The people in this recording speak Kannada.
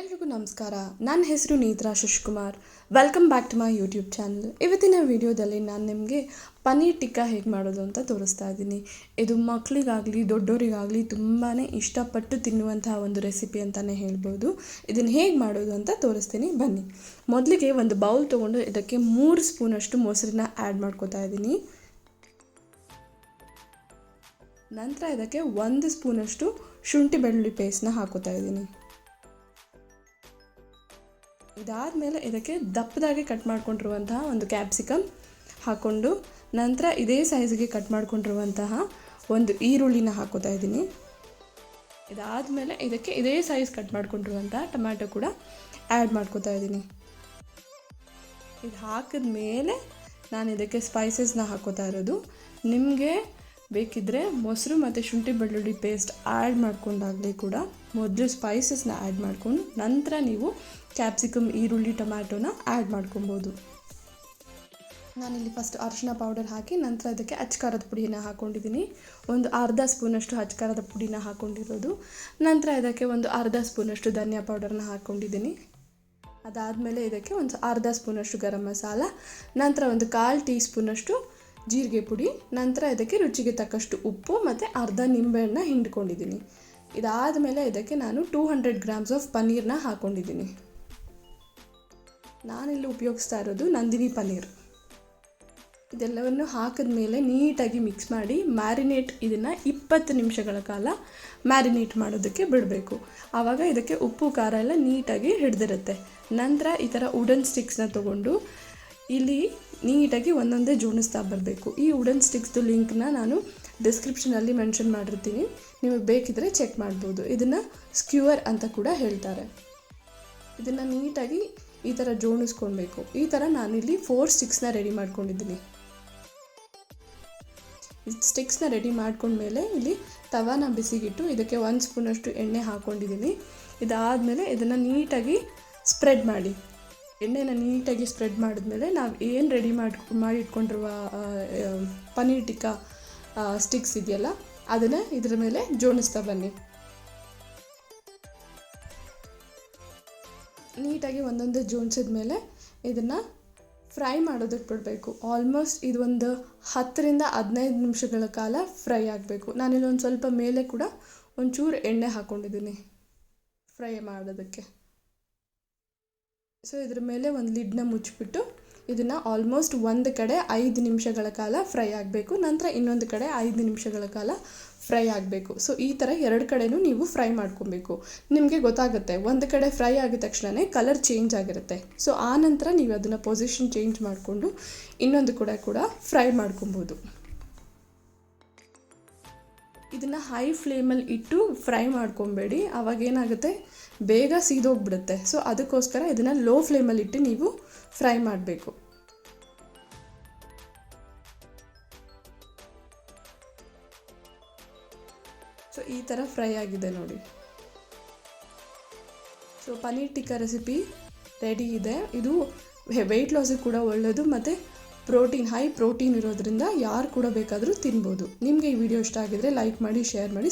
ಎಲ್ರಿಗೂ ನಮಸ್ಕಾರ. ನನ್ನ ಹೆಸರು Neetra Shashikumar. Welcome back to my YouTube channel ಇವತ್ತಿನ ವಿಡಿಯೋದಲ್ಲಿ ನಾನು ನಿಮಗೆ ಪನ್ನೀರ್ ಟಿಕ್ಕಾ ಹೇಗೆ ಮಾಡೋದು ಅಂತ ತೋರಿಸ್ತಾ ಇದ್ದೀನಿ. ಇದು ಮಕ್ಕಳಿಗಾಗಲಿ ದೊಡ್ಡವರಿಗಾಗಲಿ ತುಂಬಾ ಇಷ್ಟಪಟ್ಟು ತಿನ್ನುವಂತಹ ಒಂದು ರೆಸಿಪಿ ಅಂತಲೇ ಹೇಳ್ಬೋದು. ಇದನ್ನು ಹೇಗೆ ಮಾಡೋದು ಅಂತ ತೋರಿಸ್ತೀನಿ. ಬನ್ನಿ. ಮೊದಲಿಗೆ ಒಂದು ಬೌಲ್ ತೊಗೊಂಡು ಇದಕ್ಕೆ ಮೂರು ಸ್ಪೂನಷ್ಟು ಮೊಸರನ್ನ ಆ್ಯಡ್ ಮಾಡ್ಕೋತಾ ಇದ್ದೀನಿ. ನಂತರ ಇದಕ್ಕೆ ಒಂದು ಸ್ಪೂನಷ್ಟು ಶುಂಠಿ ಬೆಳ್ಳುಳ್ಳಿ ಪೇಸ್ಟ್ನ ಹಾಕೋತಾ ಇದ್ದೀನಿ. ಇದಾದಮೇಲೆ ಇದಕ್ಕೆ ದಪ್ಪದಾಗಿ ಕಟ್ ಮಾಡ್ಕೊಂಡಿರುವಂತಹ ಒಂದು ಕ್ಯಾಪ್ಸಿಕಮ್ ಹಾಕ್ಕೊಂಡು ನಂತರ ಇದೇ ಸೈಜ್ಗೆ ಕಟ್ ಮಾಡ್ಕೊಂಡಿರುವಂತಹ ಒಂದು ಈರುಳ್ಳಿನ ಹಾಕೋತಾ ಇದ್ದೀನಿ. ಇದಾದಮೇಲೆ ಇದಕ್ಕೆ ಇದೇ ಸೈಜ್ ಕಟ್ ಮಾಡ್ಕೊಂಡಿರುವಂತಹ ಟೊಮ್ಯಾಟೊ ಕೂಡ ಆ್ಯಡ್ ಮಾಡ್ಕೋತಾ ಇದ್ದೀನಿ. ಇದು ಹಾಕಿದ ಮೇಲೆ ನಾನು ಇದಕ್ಕೆ ಸ್ಪೈಸಸ್ನ ಹಾಕೋತಾ ಇರೋದು. ನಿಮಗೆ ಬೇಕಿದ್ದರೆ ಮೊಸರು ಮತ್ತು ಶುಂಠಿ ಬೆಳ್ಳುಳ್ಳಿ ಪೇಸ್ಟ್ ಆ್ಯಡ್ ಮಾಡ್ಕೊಂಡಾಗಲೇ ಕೂಡ ಮೊದಲು ಸ್ಪೈಸಸ್ನ ಆ್ಯಡ್ ಮಾಡ್ಕೊಂಡು ನಂತರ ನೀವು ಕ್ಯಾಪ್ಸಿಕಮ್ ಈರುಳ್ಳಿ ಟೊಮ್ಯಾಟೊನ ಆ್ಯಡ್ ಮಾಡ್ಕೊಬೋದು. ನಾನಿಲ್ಲಿ ಫಸ್ಟ್ ಅರಿಶಿನ ಪೌಡರ್ ಹಾಕಿ ನಂತರ ಅದಕ್ಕೆ ಅಚ್ಕಾರದ ಪುಡಿನ ಹಾಕ್ಕೊಂಡಿದ್ದೀನಿ ಒಂದು ಅರ್ಧ ಸ್ಪೂನಷ್ಟು ಅಚ್ಕಾರದ ಪುಡಿನ ಹಾಕ್ಕೊಂಡಿರೋದು ನಂತರ ಇದಕ್ಕೆ ಒಂದು ಅರ್ಧ ಸ್ಪೂನಷ್ಟು ಧನಿಯಾ ಪೌಡರ್ನ ಹಾಕ್ಕೊಂಡಿದ್ದೀನಿ ಅದಾದಮೇಲೆ ಇದಕ್ಕೆ ಒಂದು ಅರ್ಧ ಸ್ಪೂನಷ್ಟು ಗರಂ ಮಸಾಲ. ನಂತರ ಒಂದು ಕಾಲು ಟೀ ಸ್ಪೂನಷ್ಟು ಜೀರಿಗೆ ಪುಡಿ, ನಂತರ ಇದಕ್ಕೆ ರುಚಿಗೆ ತಕ್ಕಷ್ಟು ಉಪ್ಪು ಮತ್ತು ಅರ್ಧ ನಿಂಬೆಹಣ್ಣ ಹಿಂಡ್ಕೊಂಡಿದ್ದೀನಿ. ಇದಾದ ಮೇಲೆ ಇದಕ್ಕೆ ನಾನು ಟೂ ಹಂಡ್ರೆಡ್ ಗ್ರಾಮ್ಸ್ ಆಫ್ ಪನ್ನೀರ್ನ ಹಾಕ್ಕೊಂಡಿದ್ದೀನಿ ನಾನಿಲ್ಲಿ ಉಪಯೋಗಿಸ್ತಾ ಇರೋದು ನಂದಿನಿ ಪನ್ನೀರ್. ಇದೆಲ್ಲವನ್ನು ಹಾಕಿದ ಮೇಲೆ ನೀಟಾಗಿ ಮಿಕ್ಸ್ ಮಾಡಿ ಮ್ಯಾರಿನೇಟ್ ಇದನ್ನು ಇಪ್ಪತ್ತು ನಿಮಿಷಗಳ ಕಾಲ ಮ್ಯಾರಿನೇಟ್ ಮಾಡೋದಕ್ಕೆ ಬಿಡಬೇಕು. ಆವಾಗ ಇದಕ್ಕೆ ಉಪ್ಪು, ಖಾರ ಎಲ್ಲ ನೀಟಾಗಿ ಹಿಡ್ದಿರುತ್ತೆ. ನಂತರ ಈ ಥರ ವುಡನ್ ಸ್ಟಿಕ್ಸ್ನ ತೊಗೊಂಡು ಇಲ್ಲಿ ನೀಟಾಗಿ ಒಂದೊಂದೇ ಜೋಡಿಸ್ತಾ ಬರಬೇಕು. ಈ ವುಡನ್ ಸ್ಟಿಕ್ಸ್ದು ಲಿಂಕ್ನ ನಾನು ಡಿಸ್ಕ್ರಿಪ್ಷನಲ್ಲಿ ಮೆನ್ಷನ್ ಮಾಡಿರ್ತೀನಿ. ನಿಮಗೆ ಬೇಕಿದ್ರೆ ಚೆಕ್ ಮಾಡ್ಬೋದು. ಇದನ್ನು ಸ್ಕ್ಯೂವರ್ ಅಂತ ಕೂಡ ಹೇಳ್ತಾರೆ. ಇದನ್ನು ನೀಟಾಗಿ ಈ ಥರ ಜೋಡಿಸ್ಕೊಳ್ಬೇಕು. ಈ ಥರ ನಾನಿಲ್ಲಿ ಫೋರ್ ಸ್ಟಿಕ್ಸ್ನ ರೆಡಿ ಮಾಡ್ಕೊಂಡಿದ್ದೀನಿ. ಸ್ಟಿಕ್ಸ್ನ ರೆಡಿ ಮಾಡ್ಕೊಂಡ್ಮೇಲೆ ಇಲ್ಲಿ ತವಾನ ಬಿಸಿಗಿಟ್ಟು ಇದಕ್ಕೆ ಒಂದು ಸ್ಪೂನಷ್ಟು ಎಣ್ಣೆ ಹಾಕ್ಕೊಂಡಿದ್ದೀನಿ ಇದಾದಮೇಲೆ ಇದನ್ನು ನೀಟಾಗಿ ಸ್ಪ್ರೆಡ್ ಮಾಡಿ. ಎಣ್ಣೆನ ನೀಟಾಗಿ ಸ್ಪ್ರೆಡ್ ಮಾಡಿದ್ಮೇಲೆ ನಾವು ಏನು ರೆಡಿ ಮಾಡಿ ಇಟ್ಕೊಂಡಿರುವ ಪನ್ನೀರ್ ಟಿಕ್ಕಾ ಸ್ಟಿಕ್ಸ್ ಇದೆಯಲ್ಲ, ಅದನ್ನು ಇದ್ರ ಮೇಲೆ ಜೋಡಿಸ್ತಾ ಬನ್ನಿ. ನೀಟಾಗಿ ಒಂದೊಂದು ಜೋಡಿಸಿದ ಮೇಲೆ ಇದನ್ನು ಫ್ರೈ ಮಾಡೋದಕ್ಕೆ ಬಿಡಬೇಕು. ಆಲ್ಮೋಸ್ಟ್ ಇದು ಒಂದು ಹತ್ತರಿಂದ ಹದಿನೈದು ನಿಮಿಷಗಳ ಕಾಲ ಫ್ರೈ ಆಗಬೇಕು. ನಾನಿಲ್ಲೊಂದು ಸ್ವಲ್ಪ ಮೇಲೆ ಕೂಡ ಒಂಚೂರು ಎಣ್ಣೆ ಹಾಕ್ಕೊಂಡಿದ್ದೀನಿ ಫ್ರೈ ಮಾಡೋದಕ್ಕೆ. ಸೊ ಇದ್ರ ಮೇಲೆ ಒಂದು ಲಿಡ್ನ ಮುಚ್ಚಿಬಿಟ್ಟು ಇದನ್ನು ಆಲ್ಮೋಸ್ಟ್ ಒಂದು ಕಡೆ ಐದು ನಿಮಿಷಗಳ ಕಾಲ ಫ್ರೈ ಆಗಬೇಕು. ನಂತರ ಇನ್ನೊಂದು ಕಡೆ ಐದು ನಿಮಿಷಗಳ ಕಾಲ ಫ್ರೈ ಆಗಬೇಕು. ಸೊ ಈ ಥರ ಎರಡು ಕಡೆನೂ ನೀವು ಫ್ರೈ ಮಾಡ್ಕೊಬೇಕು. ನಿಮಗೆ ಗೊತ್ತಾಗುತ್ತೆ, ಒಂದು ಕಡೆ ಫ್ರೈ ಆಗಿದ ತಕ್ಷಣವೇ ಕಲರ್ ಚೇಂಜ್ ಆಗಿರುತ್ತೆ. ಸೊ ಆ ನಂತರ ನೀವು ಅದನ್ನು ಪೊಸಿಷನ್ ಚೇಂಜ್ ಮಾಡಿಕೊಂಡು ಇನ್ನೊಂದು ಕಡೆ ಕೂಡ ಫ್ರೈ ಮಾಡ್ಕೊಬೋದು. ಇದನ್ನು ಹೈ ಫ್ಲೇಮಲ್ಲಿ ಇಟ್ಟು ಫ್ರೈ ಮಾಡ್ಕೊಬೇಡಿ. ಅವಾಗ ಏನಾಗುತ್ತೆ? ಬೇಗ ಸೀದೋಗ್ಬಿಡುತ್ತೆ. ಸೊ ಅದಕ್ಕೋಸ್ಕರ ಇದನ್ನು ಲೋ ಫ್ಲೇಮಲ್ಲಿ ಇಟ್ಟು ನೀವು ಫ್ರೈ ಮಾಡಬೇಕು. ಸೊ ಈ ಥರ ಫ್ರೈ ಆಗಿದೆ ನೋಡಿ. So paneer tikka recipe ready ಇದೆ. ಇದು ವೆಯ್ಟ್ ಲಾಸಿಗೆ ಕೂಡ ಒಳ್ಳೆಯದು ಮತ್ತು ಪ್ರೋಟೀನ್, ಹೈ ಪ್ರೋಟೀನ್ ಇರೋದ್ರಿಂದ ಯಾರು ಕೂಡ ಬೇಕಾದರೂ ತಿನ್ಬೋದು. ನಿಮಗೆ ಈ ವಿಡಿಯೋ ಇಷ್ಟ ಆಗಿದ್ರೆ ಲೈಕ್ ಮಾಡಿ, ಶೇರ್ ಮಾಡಿ